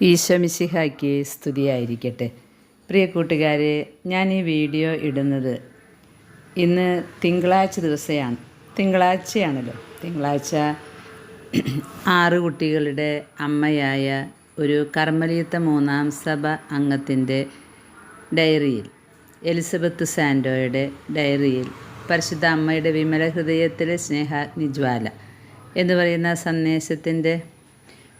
ഈശോമിശിഹായ്ക്ക് സ്തുതിയായിരിക്കട്ടെ. പ്രിയ കൂട്ടുകാരെ ഞാൻ ഈ വീഡിയോ ഇടുന്നത് ഇന്ന് തിങ്കളാഴ്ച ദിവസമാണ് തിങ്കളാഴ്ചയാണല്ലോ. തിങ്കളാഴ്ച ആറ് കുട്ടികളുടെ അമ്മയായ ഒരു കർമ്മലീത്ത മൂന്നാം സഭ അംഗത്തിന്റെ ഡയറിയിൽ എലിസബത്ത് സാൻഡോയുടെ ഡയറിയിൽ പരിശുദ്ധ അമ്മയുടെ വിമല ഹൃദയത്തിലെ സ്നേഹാഗ്നിജ്വാല എന്ന് പറയുന്ന സന്ദേശത്തിന്റെ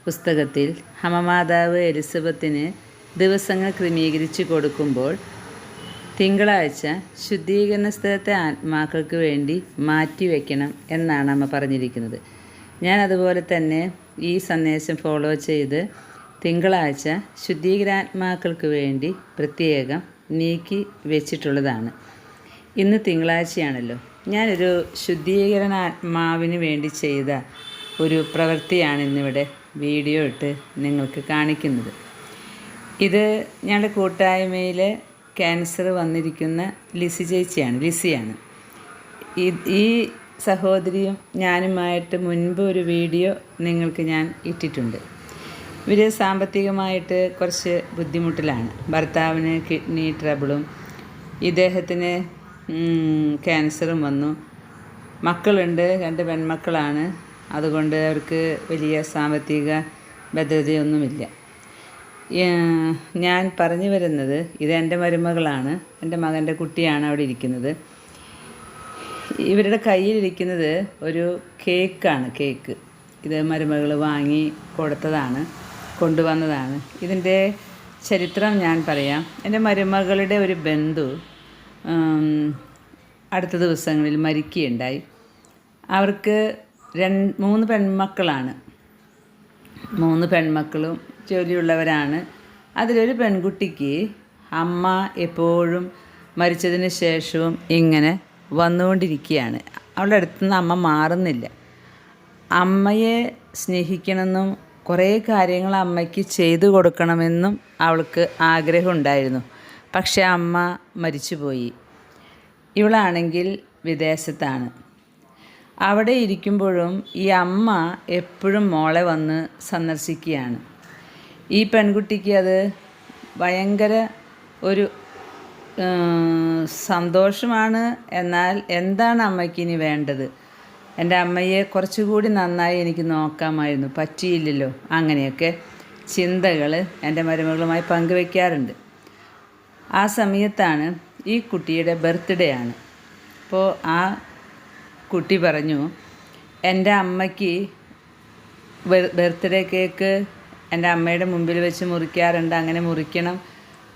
പുസ്തകത്തിൽ ഹമമാതാവ് എലിസബത്തിന് ദിവസങ്ങൾ ക്രമീകരിച്ചു കൊടുക്കുമ്പോൾ തിങ്കളാഴ്ച ശുദ്ധീകരണ സ്ഥലത്തെ ആത്മാക്കൾക്ക് വേണ്ടി മാറ്റിവെക്കണം എന്നാണ് അമ്മ പറഞ്ഞിരിക്കുന്നത്. ഞാൻ അതുപോലെ തന്നെ ഈ സന്ദേശം ഫോളോ ചെയ്ത് തിങ്കളാഴ്ച ശുദ്ധീകരാത്മാക്കൾക്ക് വേണ്ടി പ്രത്യേകം നീക്കി വെച്ചിട്ടുള്ളതാണ്. ഇന്ന് തിങ്കളാഴ്ചയാണല്ലോ. ഞാനൊരു ശുദ്ധീകരണാത്മാവിന് വേണ്ടി ചെയ്ത ഒരു പ്രവൃത്തിയാണ് ഇന്നിവിടെ വീഡിയോ ഇട്ട് നിങ്ങൾക്ക് കാണിക്കുന്നത്. ഇത് ഞങ്ങളുടെ കൂട്ടായ്മയിൽ ക്യാൻസർ വന്നിരിക്കുന്ന ലിസി ചേച്ചിയാണ് ലിസിയാണ്. ഈ സഹോദരിയും ഞാനുമായിട്ട് മുൻപ് ഒരു വീഡിയോ നിങ്ങൾക്ക് ഞാൻ ഇട്ടിട്ടുണ്ട്. ഇവർ സാമ്പത്തികമായിട്ട് കുറച്ച് ബുദ്ധിമുട്ടിലാണ്. ഭർത്താവിന് കിഡ്നി ട്രബിളും ഇദ്ദേഹത്തിന് ക്യാൻസറും വന്നു. മക്കളുണ്ട് രണ്ട് പെൺമക്കളാണ്. അതുകൊണ്ട് അവർക്ക് വലിയ സാമ്പത്തിക ഭദ്രതയൊന്നുമില്ല. ഞാൻ പറഞ്ഞു വരുന്നത് ഇത് എന്റെ മരുമകളാണ് എന്റെ മകന്റെ കുട്ടിയാണ് അവിടെ ഇരിക്കുന്നത്. ഇവരുടെ കയ്യിലിരിക്കുന്നത് ഒരു കേക്കാണ് കേക്ക്. ഇത് മരുമകൾ വാങ്ങി കൊടുത്തതാണ് കൊണ്ടുവന്നതാണ്. ഇതിന്റെ ചരിത്രം ഞാൻ പറയാം. എന്റെ മരുമകളുടെ ഒരു ബന്ധു അടുത്ത ദിവസങ്ങളിൽ മരിക്കുകയുണ്ടായി. അവർക്ക് രണ്ട് മൂന്ന് പെൺമക്കളാണ്. മൂന്ന് പെൺമക്കളും ജോലിയുള്ളവരാണ്. അതിലൊരു പെൺകുട്ടിക്ക് അമ്മ എപ്പോഴും മരിച്ചതിന് ശേഷവും ഇങ്ങനെ വന്നുകൊണ്ടിരിക്കുകയാണ്. അവളുടെ അടുത്ത് നിന്ന് അമ്മ മാറുന്നില്ല. അമ്മയെ സ്നേഹിക്കണമെന്നും കുറേ കാര്യങ്ങൾ അമ്മയ്ക്ക് ചെയ്തു കൊടുക്കണമെന്നും അവൾക്ക് ആഗ്രഹമുണ്ടായിരുന്നു. പക്ഷെ അമ്മ മരിച്ചുപോയി. ഇവളാണെങ്കിൽ വിദേശത്താണ്. അവിടെ ഇരിക്കുമ്പോഴും ഈ അമ്മ എപ്പോഴും മോളെ വന്ന് സന്ദർശിക്കുകയാണ്. ഈ പെൺകുട്ടിക്ക് അത് ഭയങ്കര ഒരു സന്തോഷമാണ്. എന്നാൽ എന്താണ് അമ്മയ്ക്ക് ഇനി വേണ്ടത്? എന്റെ അമ്മയെ കുറച്ചുകൂടി നന്നായി എനിക്ക് നോക്കാമായിരുന്നു. പറ്റിയില്ലല്ലോ അങ്ങനെയൊക്കെ ചിന്തകൾ എന്റെ മരുമകളുമായി പങ്കുവയ്ക്കാറുണ്ട് ആ സമയത്താണ് ഈ കുട്ടിയുടെ ബർത്ത്ഡേ ആണ്. അപ്പോൾ ആ കുട്ടി പറഞ്ഞു എന്റെ അമ്മയ്ക്ക് ബർത്ത്ഡേ കേക്ക് എന്റെ അമ്മയുടെ മുമ്പിൽ വെച്ച് മുറിക്കാറുണ്ട്. അങ്ങനെ മുറിക്കണം.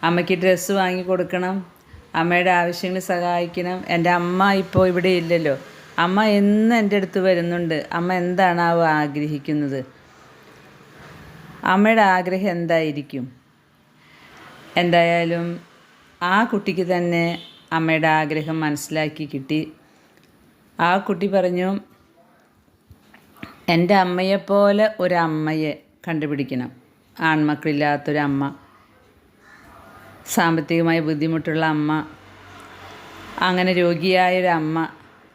അമ്മയ്ക്ക് ഡ്രസ്സ് വാങ്ങി കൊടുക്കണം. അമ്മയുടെ ആവശ്യങ്ങൾ സഹായിക്കണം. എന്റെ അമ്മ ഇപ്പോൾ ഇവിടെ ഇല്ലല്ലോ. അമ്മ എന്ന് എന്റെ അടുത്ത് വരുന്നുണ്ട്. അമ്മ എന്താണ് അവ ആഗ്രഹിക്കുന്നത്? അമ്മയുടെ ആഗ്രഹം എന്തായിരിക്കും? എന്തായാലും ആ കുട്ടിക്ക് തന്നെ അമ്മയുടെ ആഗ്രഹം മനസ്സിലാക്കി കിട്ടി. ആ കുട്ടി പറഞ്ഞു എന്റെ അമ്മയെപ്പോലെ ഒരമ്മയെ കണ്ടുപിടിക്കണം. ആൺമക്കളില്ലാത്തൊരമ്മ സാമ്പത്തികമായി ബുദ്ധിമുട്ടുള്ള അമ്മ അങ്ങനെ രോഗിയായൊരമ്മ.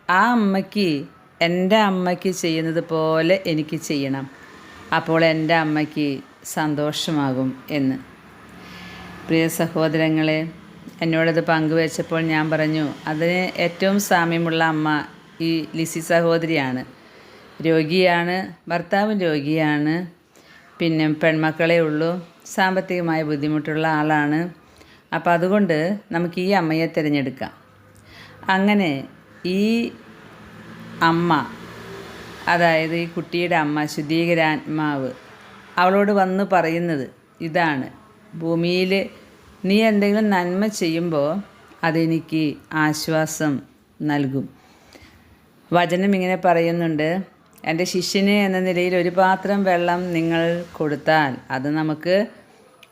ആ അമ്മയ്ക്ക് എന്റെ അമ്മയ്ക്ക് ചെയ്യുന്നത് പോലെ എനിക്ക് ചെയ്യണം. അപ്പോൾ എന്റെ അമ്മയ്ക്ക് സന്തോഷമാകും എന്ന്. പ്രിയ സഹോദരങ്ങളെ എന്നോടത് പങ്കുവച്ചപ്പോൾ ഞാൻ പറഞ്ഞു അതിന് ഏറ്റവും സാമ്യമുള്ള അമ്മ ഈ ലിസി സഹോദരിയാണ്. രോഗിയാണ് ഭർത്താവും രോഗിയാണ്. പിന്നെ പെൺമക്കളെ ഉള്ളൂ സാമ്പത്തികമായ ബുദ്ധിമുട്ടുള്ള ആളാണ്. അപ്പോൾ അതുകൊണ്ട് നമുക്ക് ഈ അമ്മയെ തിരഞ്ഞെടുക്കാം. അങ്ങനെ ഈ അമ്മ അതായത് ഈ കുട്ടിയുടെ അമ്മ ശുദ്ധീകരാത്മാവ് അവളോട് വന്ന് പറയുന്നത് ഇതാണ്. ഭൂമിയിൽ നീ എന്തെങ്കിലും നന്മ ചെയ്യുമ്പോൾ അതെനിക്ക് ആശ്വാസം നൽകും. വചനം ഇങ്ങനെ പറയുന്നുണ്ട് എന്റെ ശിഷ്യന് എന്ന നിലയിൽ ഒരു പാത്രം വെള്ളം നിങ്ങൾ കൊടുത്താൽ അത് നമുക്ക്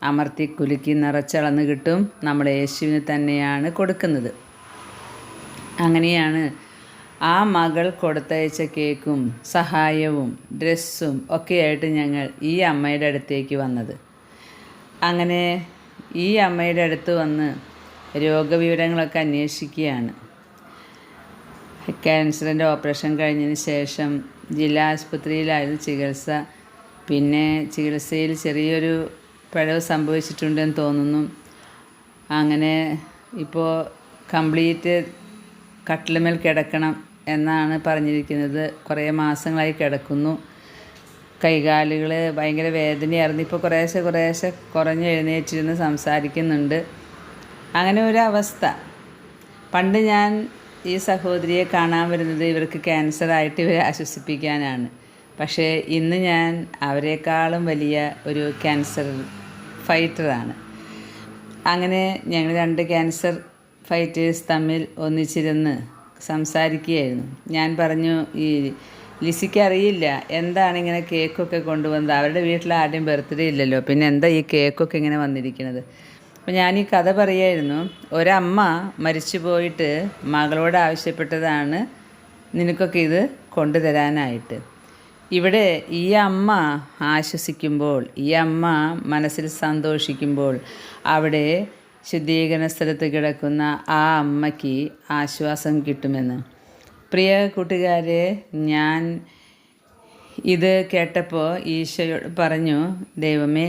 അമർത്തി കുലുക്കി നിറച്ചളന്ന് കിട്ടും. നമ്മുടെ യേശുവിന് തന്നെയാണ് കൊടുക്കുന്നത്. അങ്ങനെയാണ് ആ മകൾ കൊടുത്തയച്ച കേക്കും സഹായവും ഡ്രസ്സും ഒക്കെയായിട്ട് ഞങ്ങൾ ഈ അമ്മയുടെ അടുത്തേക്ക് വന്നത്. അങ്ങനെ ഈ അമ്മയുടെ അടുത്ത് വന്ന് രോഗവിവരങ്ങളൊക്കെ അന്വേഷിക്കുകയാണ്. ക്യാൻസറിന്റെ ഓപ്പറേഷൻ കഴിഞ്ഞതിന് ശേഷം ജില്ലാ ആശുപത്രിയിലായിരുന്നു ചികിത്സ. പിന്നെ ചികിത്സയിൽ ചെറിയൊരു പിഴവ് സംഭവിച്ചിട്ടുണ്ടെന്ന് തോന്നുന്നു. അങ്ങനെ ഇപ്പോൾ കംപ്ലീറ്റ് കട്ടിലുമേൽ കിടക്കണം എന്നാണ് പറഞ്ഞിരിക്കുന്നത്. കുറേ മാസങ്ങളായി കിടക്കുന്നു. കൈകാലുകൾ ഭയങ്കര വേദനയായിരുന്നു. ഇപ്പോൾ കുറേശ്ശെ കുറേശ്ശെ കുറഞ്ഞ് എഴുന്നേറ്റിരുന്ന് സംസാരിക്കുന്നുണ്ട്. അങ്ങനെ ഒരു അവസ്ഥ. പണ്ട് ഞാൻ ഈ സഹോദരിയെ കാണാൻ വരുന്നത് ഇവർക്ക് ക്യാൻസറായിട്ട് ഇവരെ ആശ്വസിപ്പിക്കാനാണ്. പക്ഷേ ഇന്ന് ഞാൻ അവരെക്കാളും വലിയ ഒരു ക്യാൻസർ ഫൈറ്ററാണ് അങ്ങനെ ഞങ്ങൾ രണ്ട് ക്യാൻസർ ഫൈറ്റേഴ്സ് തമ്മിൽ ഒന്നിച്ചിരുന്ന് സംസാരിക്കുകയായിരുന്നു. ഞാൻ പറഞ്ഞു ഈ ലിസിക്ക് അറിയില്ല എന്താണ് ഇങ്ങനെ കേക്കൊക്കെ കൊണ്ടുവന്നത്? അവരുടെ വീട്ടിൽ ആരുടെയും ബർത്ത്ഡേ ഇല്ലല്ലോ. പിന്നെ എന്താ ഈ കേക്കൊക്കെ ഇങ്ങനെ വന്നിരിക്കുന്നത്? അപ്പോൾ ഞാൻ ഈ കഥ പറയായിരുന്നു. ഒരമ്മ മരിച്ചു പോയിട്ട് മകളോട് ആവശ്യപ്പെട്ടതാണ് നിനക്കൊക്കെ ഇത് കൊണ്ടുതരാനായിട്ട്. ഇവിടെ ഈ അമ്മ ആശ്വസിക്കുമ്പോൾ ഈ അമ്മ മനസ്സിൽ സന്തോഷിക്കുമ്പോൾ അവിടെ ശുദ്ധീകരണ സ്ഥലത്ത് കിടക്കുന്ന ആ അമ്മയ്ക്ക് ആശ്വാസം കിട്ടുമെന്ന്. പ്രിയ കൂട്ടുകാരെ ഞാൻ ഇത് കേട്ടപ്പോൾ ഈശോയോട് പറഞ്ഞു ദൈവമേ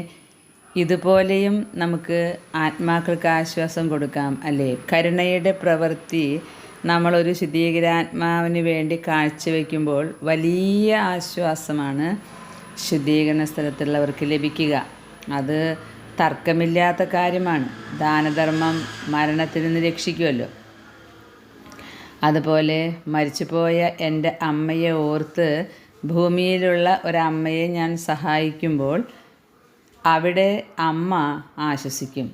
ഇതുപോലെയും നമുക്ക് ആത്മാക്കൾക്ക് ആശ്വാസം കൊടുക്കാം അല്ലേ? കരുണയുടെ പ്രവൃത്തി നമ്മളൊരു ശുദ്ധീകരാത്മാവിന് വേണ്ടി കാഴ്ചവെക്കുമ്പോൾ വലിയ ആശ്വാസമാണ് ശുദ്ധീകരണ സ്ഥലത്തുള്ളവർക്ക് ലഭിക്കുക. അത് തർക്കമില്ലാത്ത കാര്യമാണ്. ദാനധർമ്മം മരണത്തിൽ നിന്ന് രക്ഷിക്കുമല്ലോ അതുപോലെ മരിച്ചുപോയ എന്റെ അമ്മയെ ഓർത്ത് ഭൂമിയിലുള്ള ഒരമ്മയെ ഞാൻ സഹായിക്കുമ്പോൾ അവിടെ അമ്മ ആശ്വസിക്കും.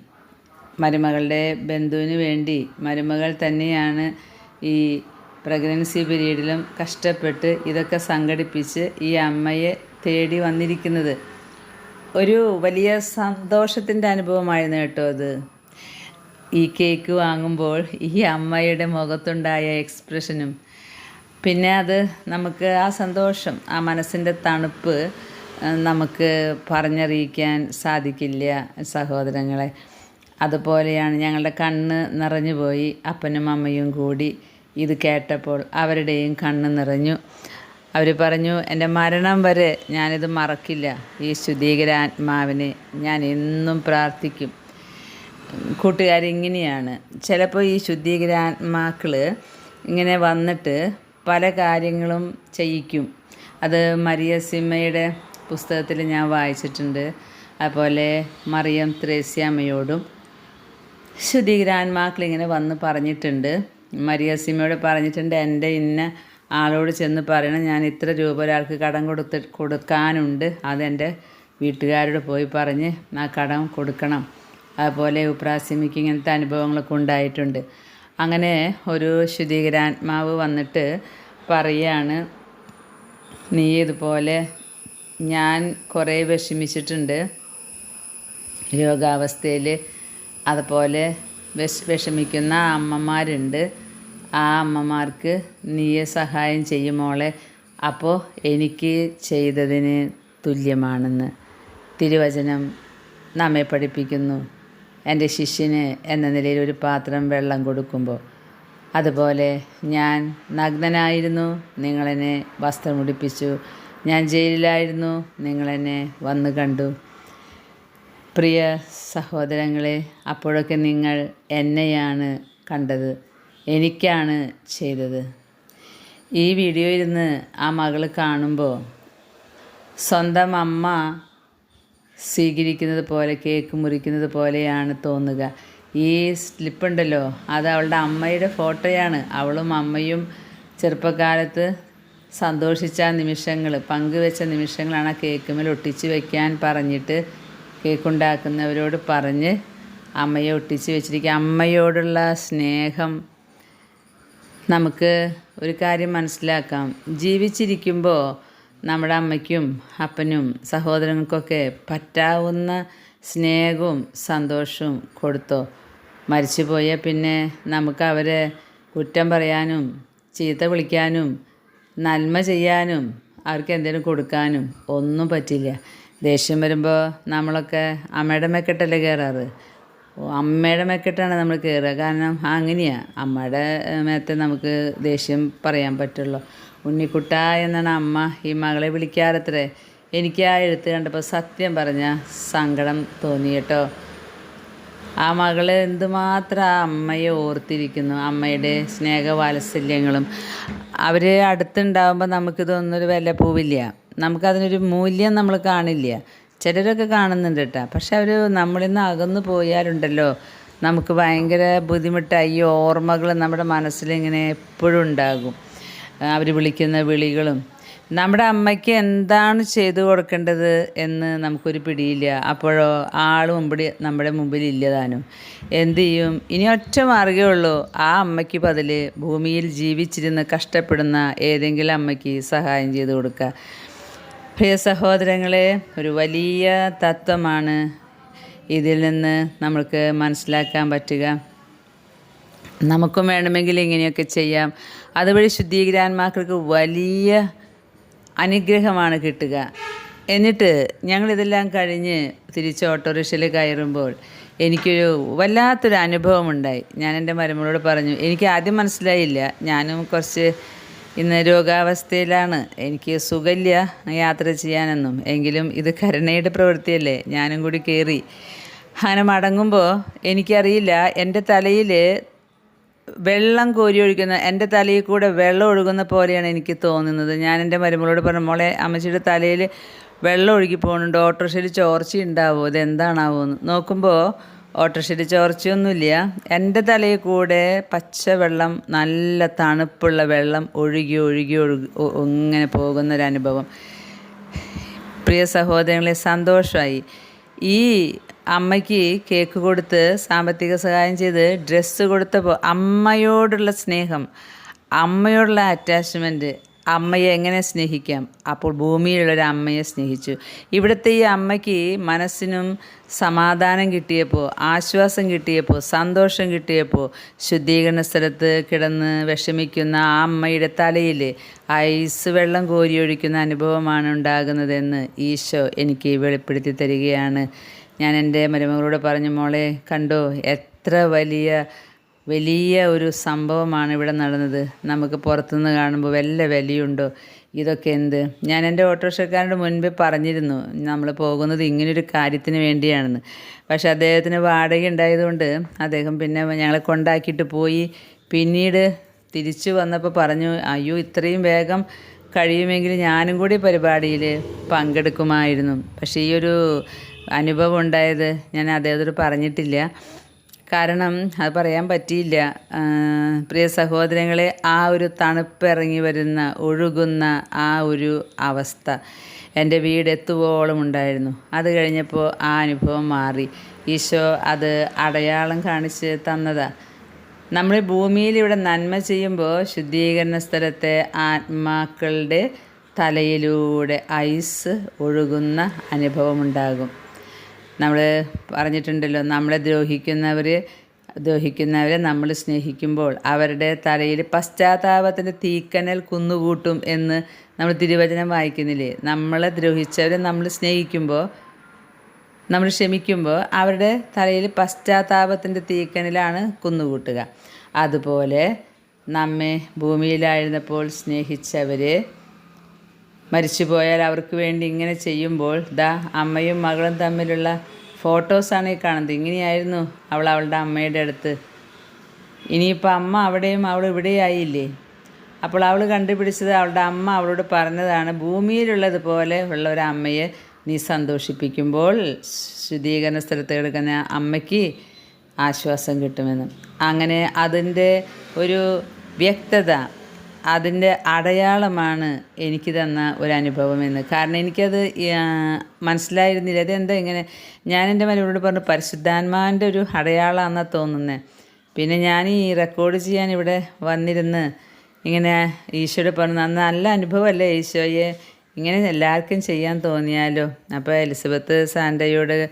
മരുമകളുടെ ബന്ധുവിന് വേണ്ടി മരുമകൾ തന്നെയാണ് ഈ പ്രഗ്നൻസി പീരീഡിലും കഷ്ടപ്പെട്ട് ഇതൊക്കെ സംഘടിപ്പിച്ച് ഈ അമ്മയെ തേടി വന്നിരിക്കുന്നത്. ഒരു വലിയ സന്തോഷത്തിന്റെ അനുഭവമായിരുന്നു കേട്ടോ അത്. ഈ കേക്ക് വാങ്ങുമ്പോൾ ഈ അമ്മയുടെ മുഖത്തുണ്ടായ എക്സ്പ്രഷനും പിന്നെ അത് നമുക്ക് ആ സന്തോഷം ആ മനസ്സിന്റെ തണുപ്പ് നമുക്ക് പറഞ്ഞറിയിക്കാൻ സാധിക്കില്ല സഹോദരങ്ങളെ. അതുപോലെയാണ് ഞങ്ങളുടെ കണ്ണ് നിറഞ്ഞു പോയി. അപ്പനും അമ്മയും കൂടി ഇത് കേട്ടപ്പോൾ അവരുടെയും കണ്ണ് നിറഞ്ഞു. അവർ പറഞ്ഞു എന്റെ മരണം വരെ ഞാനിത് മറക്കില്ല. ഈ ശുദ്ധീകരാത്മാവിനെ ഞാൻ എന്നും പ്രാർത്ഥിക്കും. കൂട്ടുകാരിങ്ങനെയാണ് ചിലപ്പോൾ ഈ ശുദ്ധീകരാത്മാക്കൾ ഇങ്ങനെ വന്നിട്ട് പല കാര്യങ്ങളും ചെയ്യിക്കും. അത് മരിയ സിമ്മയുടെ പുസ്തകത്തിൽ ഞാൻ വായിച്ചിട്ടുണ്ട്. അതുപോലെ മറിയം ത്രേസ്യാമ്മയോടും ശുദ്ധീകരാത്മാക്കൾ ഇങ്ങനെ വന്ന് പറഞ്ഞിട്ടുണ്ട്. മരിയ സിമ്മയോട് പറഞ്ഞിട്ടുണ്ട് എന്റെ ഇന്ന ആളോട് ചെന്ന് പറയണം. ഞാൻ ഇത്ര രൂപ ഒരാൾക്ക് കടം കൊടുത്ത് കൊടുക്കാനുണ്ട്. അതെന്റെ വീട്ടുകാരോട് പോയി പറഞ്ഞ് ആ കടം കൊടുക്കണം. അതുപോലെ ഉപ്രാസിമിക്ക് ഇങ്ങനത്തെ അനുഭവങ്ങളൊക്കെ ഉണ്ടായിട്ടുണ്ട്. അങ്ങനെ ഒരു ശുദ്ധീകരാത്മാവ് വന്നിട്ട് പറയാണ് നീ ഇതുപോലെ ഞാൻ കുറേ വിഷമിച്ചിട്ടുണ്ട്. രോഗാവസ്ഥയിൽ അതുപോലെ വിഷ വിഷമിക്കുന്ന അമ്മമാരുണ്ട്. ആ അമ്മമാർക്ക് നീയെ സഹായം ചെയ്യുമോളെ അപ്പോൾ എനിക്ക് ചെയ്തതിന് തുല്യമാണെന്ന് തിരുവചനം നമ്മെ പഠിപ്പിക്കുന്നു. എന്റെ ശിഷ്യന് എന്ന നിലയിൽ ഒരു പാത്രം വെള്ളം കൊടുക്കുമ്പോൾ. അതുപോലെ ഞാൻ നഗ്നനായിരുന്നു. നിങ്ങളെന്നെ വസ്ത്രമുടിപ്പിച്ചു. ഞാൻ ജയിലിലായിരുന്നു. നിങ്ങളെന്നെ വന്നു കണ്ടു. പ്രിയ സഹോദരങ്ങളെ അപ്പോഴൊക്കെ നിങ്ങൾ എന്നെയാണ് കണ്ടത്. എനിക്കാണ് ചെയ്തത്. ഈ വീഡിയോ ഇരുന്ന് ആ മകൾ കാണുമ്പോൾ സ്വന്തം അമ്മ സ്വീകരിക്കുന്നത് പോലെ കേക്ക് മുറിക്കുന്നത് പോലെയാണ് തോന്നുക. ഈ സ്ലിപ്പുണ്ടല്ലോ അത് അവളുടെ അമ്മയുടെ ഫോട്ടോയാണ് അവളും അമ്മയും ചെറുപ്പകാലത്ത് സന്തോഷിച്ച നിമിഷങ്ങൾ പങ്കുവെച്ച നിമിഷങ്ങളാണ് ആ കേക്കുമേൽ ഒട്ടിച്ച് വയ്ക്കാൻ പറഞ്ഞിട്ട് കേക്കുണ്ടാക്കുന്നവരോട് പറഞ്ഞ് അമ്മയെ ഒട്ടിച്ച് വെച്ചിരിക്കുക. അമ്മയോടുള്ള സ്നേഹം നമുക്ക് ഒരു കാര്യം മനസ്സിലാക്കാം. ജീവിച്ചിരിക്കുമ്പോൾ നമ്മുടെ അമ്മയ്ക്കും അപ്പനും സഹോദരങ്ങൾക്കൊക്കെ പറ്റാവുന്ന സ്നേഹവും സന്തോഷവും കൊടുത്തോ? മരിച്ചു പോയാൽ പിന്നെ നമുക്ക് അവരെ കുറ്റം പറയാനും ചീത്ത വിളിക്കാനും നന്മ ചെയ്യാനും അവർക്ക് എന്തെങ്കിലും കൊടുക്കാനും ഒന്നും പറ്റില്ല. ദേഷ്യം വരുമ്പോൾ നമ്മളൊക്കെ അമ്മയുടെ മെക്കെട്ടല്ലേ കയറാറ് അമ്മയുടെ മെക്കെട്ടാണ് നമ്മൾ കയറുക കാരണം അങ്ങനെയാണ് അമ്മയുടെ മേത്തെ നമുക്ക് ദേഷ്യം പറയാൻ പറ്റുള്ളൂ. ഉണ്ണിക്കുട്ട എന്നാണ് അമ്മ ഈ മകളെ വിളിക്കാറത്രേ. എനിക്ക് ആ എഴുത്ത് കണ്ടപ്പോൾ സത്യം പറഞ്ഞ സങ്കടം തോന്നി കേട്ടോ. ആ മകളെ എന്തുമാത്രം ആ അമ്മയെ ഓർത്തിരിക്കുന്നു അമ്മയുടെ സ്നേഹവാത്സല്യങ്ങളും. അവർ അടുത്തുണ്ടാകുമ്പോൾ നമുക്കിതൊന്നൊരു വില പോവില്ല നമുക്കതിനൊരു മൂല്യം നമ്മൾ കാണില്ല. ചിലരൊക്കെ കാണുന്നുണ്ട് കേട്ടോ പക്ഷെ അവർ നമ്മളിൽ നിന്ന് അകന്നു പോയാലുണ്ടല്ലോ. നമുക്ക് ഭയങ്കര ബുദ്ധിമുട്ടായി. ഓർമ്മകൾ നമ്മുടെ മനസ്സിലിങ്ങനെ എപ്പോഴും ഉണ്ടാകും. അവർ വിളിക്കുന്ന വിളികളും നമ്മുടെ അമ്മയ്ക്ക് എന്താണ് ചെയ്തു കൊടുക്കേണ്ടത് എന്ന് നമുക്കൊരു പിടിയില്ല. അപ്പോഴോ ആൾ മുമ്പിൽ നമ്മുടെ മുമ്പിൽ ഇല്ലതാനും എന്ത് ചെയ്യും? ഇനി ഒറ്റ മാർഗമേ ഉള്ളൂ. ആ അമ്മയ്ക്ക് പതിൽ ഭൂമിയിൽ ജീവിച്ചിരുന്ന് കഷ്ടപ്പെടുന്ന ഏതെങ്കിലും അമ്മയ്ക്ക് സഹായം ചെയ്തു കൊടുക്കുക. പ്രിയ സഹോദരങ്ങളെ ഒരു വലിയ തത്വമാണ് ഇതിൽ നിന്ന് നമുക്ക് മനസ്സിലാക്കാൻ പറ്റുക. നമുക്കും വേണമെങ്കിൽ ഇങ്ങനെയൊക്കെ ചെയ്യാം. അതുവഴി ശുദ്ധീകരാന്മാർക്ക് വലിയ അനുഗ്രഹമാണ് കിട്ടുക. എന്നിട്ട് ഞങ്ങളിതെല്ലാം കഴിഞ്ഞ് തിരിച്ച് ഓട്ടോറിക്ഷയിൽ കയറുമ്പോൾ എനിക്കൊരു വല്ലാത്തൊരു അനുഭവമുണ്ടായി. ഞാൻ എന്റെ മരുമകളോട് പറഞ്ഞു എനിക്ക് ആദ്യം മനസ്സിലായില്ല. ഞാനും കുറച്ച് ഇന്ന് രോഗാവസ്ഥയിലാണ്. എനിക്ക് സുഖമില്ല യാത്ര ചെയ്യാനൊന്നും. എങ്കിലും ഇത് കരുണയുടെ പ്രവൃത്തിയല്ലേ. ഞാനും കൂടി കയറി. അങ്ങനെ മടങ്ങുമ്പോൾ എനിക്കറിയില്ല എന്റെ തലയിൽ വെള്ളം കോരി ഒഴിക്കുന്ന എന്റെ തലയിൽ കൂടെ വെള്ളം ഒഴുകുന്ന പോലെയാണ് എനിക്ക് തോന്നുന്നത്. ഞാൻ എന്റെ മരുമകളോട് പറഞ്ഞു മോളെ അമ്മച്ചിയുടെ തലയിൽ വെള്ളം ഒഴുകി പോകുന്നുണ്ട് ഓട്ടോറിക്ഷയിൽ ചോർച്ച ഉണ്ടാവുമോ ഇത് എന്താണാവോ എന്ന് നോക്കുമ്പോൾ ഓട്ടോറിക്ഷയിൽ ചോർച്ചയൊന്നുമില്ല. എന്റെ തലയിൽ കൂടെ പച്ച വെള്ളം നല്ല തണുപ്പുള്ള വെള്ളം ഒഴുകി ഒഴുകി ഒഴുകി ഇങ്ങനെ പോകുന്നൊരനുഭവം. പ്രിയ സഹോദരങ്ങളെ സന്തോഷമായി ഈ അമ്മയ്ക്ക് കേക്ക് കൊടുത്ത് സാമ്പത്തിക സഹായം ചെയ്ത് ഡ്രസ്സ് കൊടുത്തപ്പോൾ അമ്മയോടുള്ള സ്നേഹം അമ്മയോടുള്ള അറ്റാച്ച്മെന്റ് അമ്മയെ എങ്ങനെ സ്നേഹിക്കാം? അപ്പോൾ ഭൂമിയിലുള്ളൊരു അമ്മയെ സ്നേഹിച്ചു. ഇവിടുത്തെ ഈ അമ്മയ്ക്ക് മനസ്സിനും സമാധാനം കിട്ടിയപ്പോൾ ആശ്വാസം കിട്ടിയപ്പോൾ സന്തോഷം കിട്ടിയപ്പോൾ ശുദ്ധീകരണ സ്ഥലത്ത് കിടന്ന് വിഷമിക്കുന്ന ആ അമ്മയുടെ തലയിൽ ഐസ് വെള്ളം കോരിയൊഴിക്കുന്ന അനുഭവമാണ് ഉണ്ടാകുന്നതെന്ന് ഈശോ എനിക്ക് വെളിപ്പെടുത്തി തരികയാണ്. ഞാൻ എന്റെ മരുമകളോട് പറഞ്ഞു മോളെ കണ്ടോ എത്ര വലിയ വലിയ ഒരു സംഭവമാണ് ഇവിടെ നടന്നത്. നമുക്ക് പുറത്തുനിന്ന് കാണുമ്പോൾ വല്ല വിലയുണ്ടോ? ഇതൊക്കെ എന്ത്? ഞാൻ എന്റെ ഓട്ടോറിക്ഷക്കാരന്റെ മുൻപേ പറഞ്ഞിരുന്നു നമ്മൾ പോകുന്നത് ഇങ്ങനൊരു കാര്യത്തിന് വേണ്ടിയാണെന്ന്. പക്ഷെ അദ്ദേഹത്തിന് വാടക ഉണ്ടായതുകൊണ്ട് അദ്ദേഹം പിന്നെ ഞങ്ങളെ കൊണ്ടാക്കിയിട്ട് പോയി. പിന്നീട് തിരിച്ചു വന്നപ്പോൾ പറഞ്ഞു അയ്യോ ഇത്രയും വേഗം കഴിയുമെങ്കിൽ ഞാനും കൂടി പരിപാടിയിൽ പങ്കെടുക്കുമായിരുന്നു. പക്ഷേ ഈ ഒരു അനുഭവം ഉണ്ടായത് ഞാൻ അദ്ദേഹത്തോട് പറഞ്ഞിട്ടില്ല. കാരണം അത് പറയാൻ പറ്റിയില്ല. പ്രിയ സഹോദരങ്ങളെ ആ ഒരു തണുപ്പിറങ്ങി വരുന്ന ഒഴുകുന്ന ആ ഒരു അവസ്ഥ എന്റെ വീട് എത്തുവോളം ഉണ്ടായിരുന്നു. അത് കഴിഞ്ഞപ്പോൾ ആ അനുഭവം മാറി. ഈശോ അത് അടയാളം കാണിച്ച് തന്നതാ. നമ്മൾ ഭൂമിയിൽ ഇവിടെ നന്മ ചെയ്യുമ്പോൾ ശുദ്ധീകരണ സ്ഥലത്തെ ആത്മാക്കളുടെ തലയിലൂടെ ഐസ് ഒഴുകുന്ന അനുഭവമുണ്ടാകും നമ്മൾ പറഞ്ഞിട്ടുണ്ടല്ലോ നമ്മളെ ദ്രോഹിക്കുന്നവർ ദ്രോഹിക്കുന്നവരെ നമ്മൾ സ്നേഹിക്കുമ്പോൾ അവരുടെ തലയിൽ പശ്ചാത്താപത്തിന്റെ തീക്കനൽ കുന്നുകൂട്ടും എന്ന് നമ്മൾ തിരുവചനം വായിക്കുന്നില്ലേ? നമ്മളെ ദ്രോഹിച്ചവരെ നമ്മൾ സ്നേഹിക്കുമ്പോൾ നമ്മൾ ക്ഷമിക്കുമ്പോൾ അവരുടെ തലയിൽ പശ്ചാത്താപത്തിന്റെ തീക്കനിലാണ് കുന്നുകൂട്ടുക. അതുപോലെ നമ്മെ ഭൂമിയിലായിരുന്നപ്പോൾ സ്നേഹിച്ചവർ മരിച്ചുപോയാൽ അവർക്ക് വേണ്ടി ഇങ്ങനെ ചെയ്യുമ്പോൾ ദാ അമ്മയും മകളും തമ്മിലുള്ള ഫോട്ടോസാണ് ഈ കാണുന്നത്. ഇങ്ങനെയായിരുന്നു അവൾ അവളുടെ അമ്മയുടെ അടുത്ത്. ഇനിയിപ്പോൾ അമ്മ അവിടെയും അവൾ ഇവിടെയായില്ലേ? അപ്പോൾ അവൾ കണ്ടുപിടിച്ചത് അവളുടെ അമ്മ അവളോട് പറഞ്ഞതാണ് ഭൂമിയിലുള്ളതുപോലെ ഉള്ള ഒരു അമ്മയെ നീ സന്തോഷിപ്പിക്കുമ്പോൾ ശുദ്ധീകരണ സ്ഥലത്ത് കിടക്കുന്ന അമ്മയ്ക്ക് ആശ്വാസം കിട്ടുമെന്ന്. അങ്ങനെ അതിന്റെ ഒരു വ്യക്തത അതിന്റെ അടയാളമാണ് എനിക്ക് തന്ന ഒരു അനുഭവമെന്ന് കാരണം എനിക്കത് മനസ്സിലായിരുന്നില്ല. അതെന്താ ഇങ്ങനെ? ഞാൻ എന്റെ മലയോട് പറഞ്ഞു പരിശുദ്ധാത്മാവിന്റെ ഒരു അടയാളമാണെന്നാണ് തോന്നുന്നത് പിന്നെ ഞാൻ ഈ റെക്കോർഡ് ചെയ്യാൻ ഇവിടെ വന്നിരുന്ന് ഇങ്ങനെ ഈശോയുടെ പറഞ്ഞു "നന്ന- നല്ല അനുഭവമല്ലേ ഈശോയെ? ഇങ്ങനെ എല്ലാവർക്കും ചെയ്യാൻ തോന്നിയാലോ? അപ്പോൾ എലിസബത്ത് സാൻഡയോട്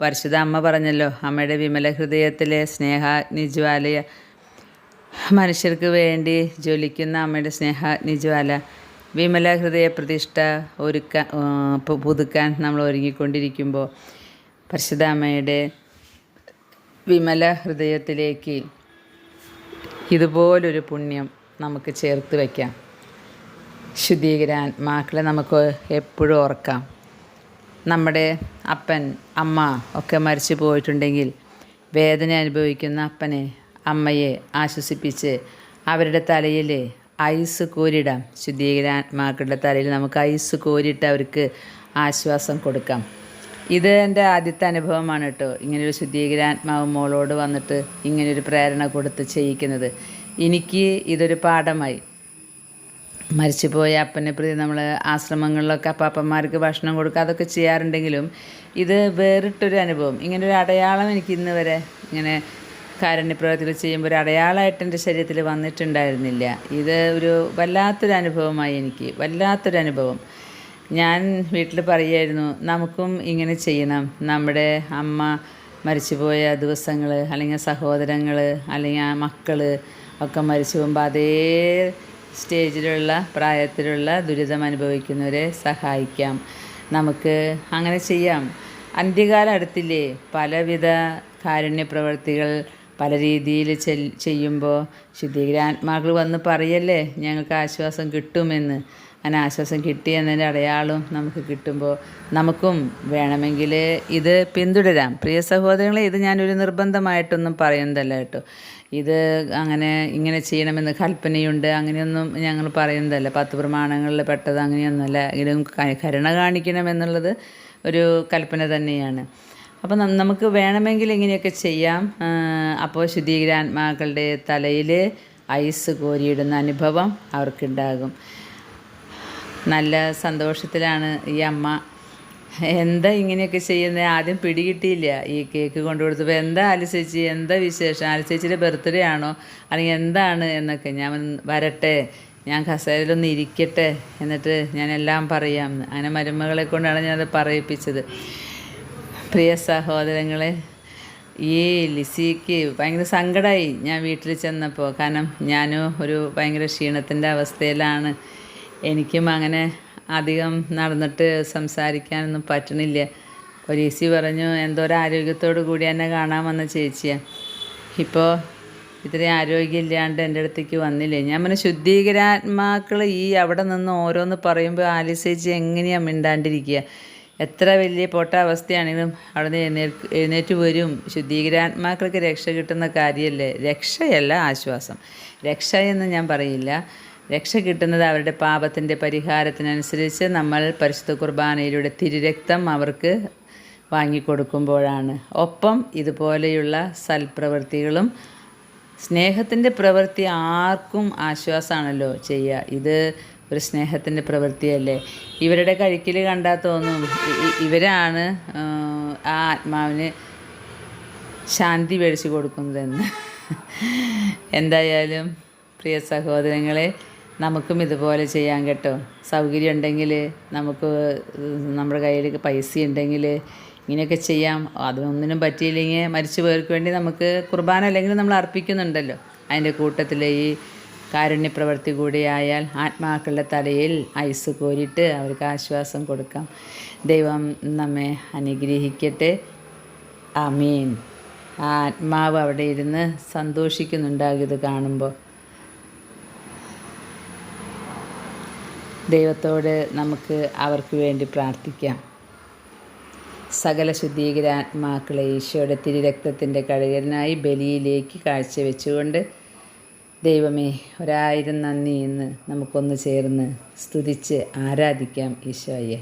പരിശുദ്ധ അമ്മ പറഞ്ഞല്ലോ അമ്മയുടെ വിമല ഹൃദയത്തിലെ സ്നേഹാഗ്നിജ്വാലയ മനുഷ്യർക്ക് വേണ്ടി ജ്വലിക്കുന്ന അമ്മയുടെ സ്നേഹാഗ്നിജ്വാല വിമല ഹൃദയ പ്രതിഷ്ഠ ഒരുക്കാൻ പുതുക്കാൻ നമ്മൾ ഒരുങ്ങിക്കൊണ്ടിരിക്കുമ്പോൾ പരിശുദ്ധ അമ്മയുടെ വിമല ഹൃദയത്തിലേക്ക് ഇതുപോലൊരു പുണ്യം നമുക്ക് ചേർത്ത് വയ്ക്കാം. ശുദ്ധീകരാത്മാക്കളെ നമുക്ക് എപ്പോഴും ഓർക്കാം. നമ്മുടെ അപ്പൻ അമ്മ ഒക്കെ മരിച്ചു പോയിട്ടുണ്ടെങ്കിൽ വേദന അനുഭവിക്കുന്ന അപ്പനെ അമ്മയെ ആശ്വസിപ്പിച്ച് അവരുടെ തലയിൽ ഐസ് കോരിടാം. ശുദ്ധീകരാത്മാക്കളുടെ തലയിൽ നമുക്ക് ഐസ് കോരിയിട്ട് അവർക്ക് ആശ്വാസം കൊടുക്കാം. ഇത് എന്റെ ആദ്യത്തെ അനുഭവമാണ് കേട്ടോ. ഇങ്ങനൊരു ശുദ്ധീകരാത്മാവ് മോളോട് വന്നിട്ട് ഇങ്ങനൊരു പ്രേരണ കൊടുത്ത് ചെയ്യിക്കുന്നത്. എനിക്ക് ഇതൊരു പാഠമായി. മരിച്ചുപോയ അപ്പനെ പ്രതി നമ്മൾ ആശ്രമങ്ങളിലൊക്കെ അപ്പാപ്പന്മാർക്ക് ഭക്ഷണം കൊടുക്കുക അതൊക്കെ ചെയ്യാറുണ്ടെങ്കിലും ഇത് വേറിട്ടൊരു അനുഭവം. ഇങ്ങനൊരു അടയാളം എനിക്ക് ഇന്ന് വരെ ഇങ്ങനെ കാരുണ്യപ്രവർത്തികൾ ചെയ്യുമ്പോൾ ഒരു അടയാളമായിട്ട് എന്റെ ശരീരത്തിൽ വന്നിട്ടുണ്ടായിരുന്നില്ല. ഇത് ഒരു വല്ലാത്തൊരു അനുഭവമായി എനിക്ക്. വല്ലാത്തൊരു അനുഭവം. ഞാൻ വീട്ടിൽ പറയുമായിരുന്നു നമുക്കും ഇങ്ങനെ ചെയ്യണം. നമ്മുടെ അമ്മ മരിച്ചുപോയ ദിവസങ്ങൾ അല്ലെങ്കിൽ സഹോദരങ്ങൾ അല്ലെങ്കിൽ ആ മക്കൾ ഒക്കെ മരിച്ചു പോകുമ്പോൾ അതേ സ്റ്റേജിലുള്ള പ്രായത്തിലുള്ള ദുരിതം അനുഭവിക്കുന്നവരെ സഹായിക്കാം. നമുക്ക് അങ്ങനെ ചെയ്യാം. അന്ത്യകാലം അടുത്തില്ലേ പലവിധ കാരുണ്യ പ്രവർത്തികൾ പല രീതിയിൽ ചെയ്യുമ്പോൾ ശുദ്ധീകരാത്മാക്കൾ വന്ന് പറയല്ലേ ഞങ്ങൾക്ക് ആശ്വാസം കിട്ടുമെന്ന്. അങ്ങനെ ആശ്വാസം കിട്ടി എന്നതിന്റെ അടയാളം നമുക്ക് കിട്ടുമ്പോൾ നമുക്കും വേണമെങ്കിൽ ഇത് പിന്തുടരാം. പ്രിയ സഹോദരങ്ങളെ ഇത് ഞാനൊരു നിർബന്ധമായിട്ടൊന്നും പറയുന്നതല്ല കേട്ടോ. ഇത് അങ്ങനെ ഇങ്ങനെ ചെയ്യണമെന്ന് കൽപ്പനയുണ്ട് അങ്ങനെയൊന്നും ഞങ്ങൾ പറയുന്നതല്ല. പത്ത് പ്രമാണങ്ങളിൽ പെട്ടത് അങ്ങനെയൊന്നുമല്ല. ഇതിലും കരുണ കാണിക്കണമെന്നുള്ളത് ഒരു കൽപ്പന തന്നെയാണ്. അപ്പോൾ നമുക്ക് വേണമെങ്കിൽ ഇങ്ങനെയൊക്കെ ചെയ്യാം. അപ്പോൾ ശുദ്ധീകരാത്മാക്കളുടെ തലയിൽ ഐസ് കോരിയിടുന്ന അനുഭവം അവർക്കുണ്ടാകും. നല്ല സന്തോഷത്തിലാണ് ഈ അമ്മ. എന്താ ഇങ്ങനെയൊക്കെ ചെയ്യുന്നത്? ആദ്യം പിടികിട്ടിയില്ല ഈ കേക്ക് കൊണ്ടു കൊടുത്തപ്പോൾ എന്താ ആലിച്ചേച്ചി എന്താ വിശേഷം? ആലിച്ചേച്ചിയുടെ ബർത്ത്ഡേ ആണോ? അല്ലെങ്കിൽ എന്താണ് എന്നൊക്കെ ഞാൻ വരട്ടെ. ഞാൻ കസേരയിലൊന്ന് ഇരിക്കട്ടെ. എന്നിട്ട് ഞാൻ എല്ലാം പറയാം. അങ്ങനെ മരുമകളെ കൊണ്ടാണ് ഞാനത് പറയിപ്പിച്ചത്. പ്രിയ സഹോദരങ്ങളെ ഈ ലിസിക്ക് ഭയങ്കര സങ്കടമായി ഞാൻ വീട്ടിൽ ചെന്നപ്പോൾ. കാരണം ഞാനും ഒരു ഭയങ്കര ക്ഷീണത്തിന്റെ അവസ്ഥയിലാണ്. എനിക്കും അങ്ങനെ അധികം നടന്നിട്ട് സംസാരിക്കാനൊന്നും പറ്റണില്ല. അപ്പോൾ ലിസി പറഞ്ഞു എന്തോ ഒരു ആരോഗ്യത്തോടു കൂടി എന്നെ കാണാൻ വന്ന ചേച്ചിയാണ് ഇപ്പോൾ ഇത്രയും ആരോഗ്യമില്ലാണ്ട് എന്റെ അടുത്തേക്ക് വന്നില്ലേ? ഞാൻ പറഞ്ഞ ശുദ്ധീകരാത്മാക്കൾ ഈ അവിടെ നിന്ന് ഓരോന്ന് പറയുമ്പോൾ ആലിസേച്ചി എങ്ങനെയാണ് മിണ്ടാണ്ടിരിക്കുക? എത്ര വലിയ പൊട്ട അവസ്ഥയാണെങ്കിലും അവിടെ നിന്ന് എഴുന്നേറ്റ് വരും. ശുദ്ധീകരാത്മാക്കൾക്ക് രക്ഷ കിട്ടുന്ന കാര്യമല്ലേ? രക്ഷയല്ല ആശ്വാസം. രക്ഷ എന്ന് ഞാൻ പറയില്ല. രക്ഷ കിട്ടുന്നത് അവരുടെ പാപത്തിന്റെ പരിഹാരത്തിനനുസരിച്ച് നമ്മൾ പരിശുദ്ധ കുർബാനയിലൂടെ തിരുരക്തം അവർക്ക് വാങ്ങിക്കൊടുക്കുമ്പോഴാണ്. ഒപ്പം ഇതുപോലെയുള്ള സൽപ്രവൃത്തികളും സ്നേഹത്തിന്റെ പ്രവൃത്തി ആർക്കും ആശ്വാസമാണല്ലോ ചെയ്യുക. ഇത് ഒരു സ്നേഹത്തിന്റെ പ്രവൃത്തിയല്ലേ? ഇവരുടെ കഴിക്കൽ കണ്ടാൽ തോന്നും. ഇവരാണ് ആ ആത്മാവിന് ശാന്തി മേടിച്ചു കൊടുക്കുന്നതെന്ന്. എന്തായാലും പ്രിയ സഹോദരങ്ങളെ നമുക്കും ഇതുപോലെ ചെയ്യാൻ കേട്ടോ. സൗകര്യം ഉണ്ടെങ്കിൽ നമുക്ക് നമ്മുടെ കയ്യിൽ പൈസ ഉണ്ടെങ്കിൽ ഇങ്ങനെയൊക്കെ ചെയ്യാം. അതൊന്നിനും പറ്റിയില്ലെങ്കിൽ മരിച്ചു പോയവർക്ക് വേണ്ടി നമുക്ക് കുർബാന അല്ലെങ്കിൽ നമ്മൾ അർപ്പിക്കുന്നുണ്ടല്ലോ. അതിന്റെ കൂട്ടത്തിൽ ഈ കാരുണ്യപ്രവൃത്തി കൂടിയായാൽ ആത്മാക്കളുടെ തലയിൽ ഐസ് കോരിയിട്ട് അവർക്ക് ആശ്വാസം കൊടുക്കാം. ദൈവം നമ്മെ അനുഗ്രഹിക്കട്ടെ. അമീൻ ആത്മാവ് അവിടെ ഇരുന്ന് സന്തോഷിക്കുന്നുണ്ടാകും ഇത് കാണുമ്പോൾ ദൈവത്തോട് നമുക്ക് അവർക്ക് വേണ്ടി പ്രാർത്ഥിക്കാം. സകല ശുദ്ധീകരാത്മാക്കളെ ഈശോയുടെ തിരുരക്തത്തിന്റെ കഴുകലിനായി ബലിയിലേക്ക് കാഴ്ചവെച്ചുകൊണ്ട് ദൈവമേ ഒരായിരം നന്ദി ഇന്ന് നമുക്കൊന്ന് ചേർന്ന് സ്തുതിച്ച് ആരാധിക്കാം ഈശോയെ.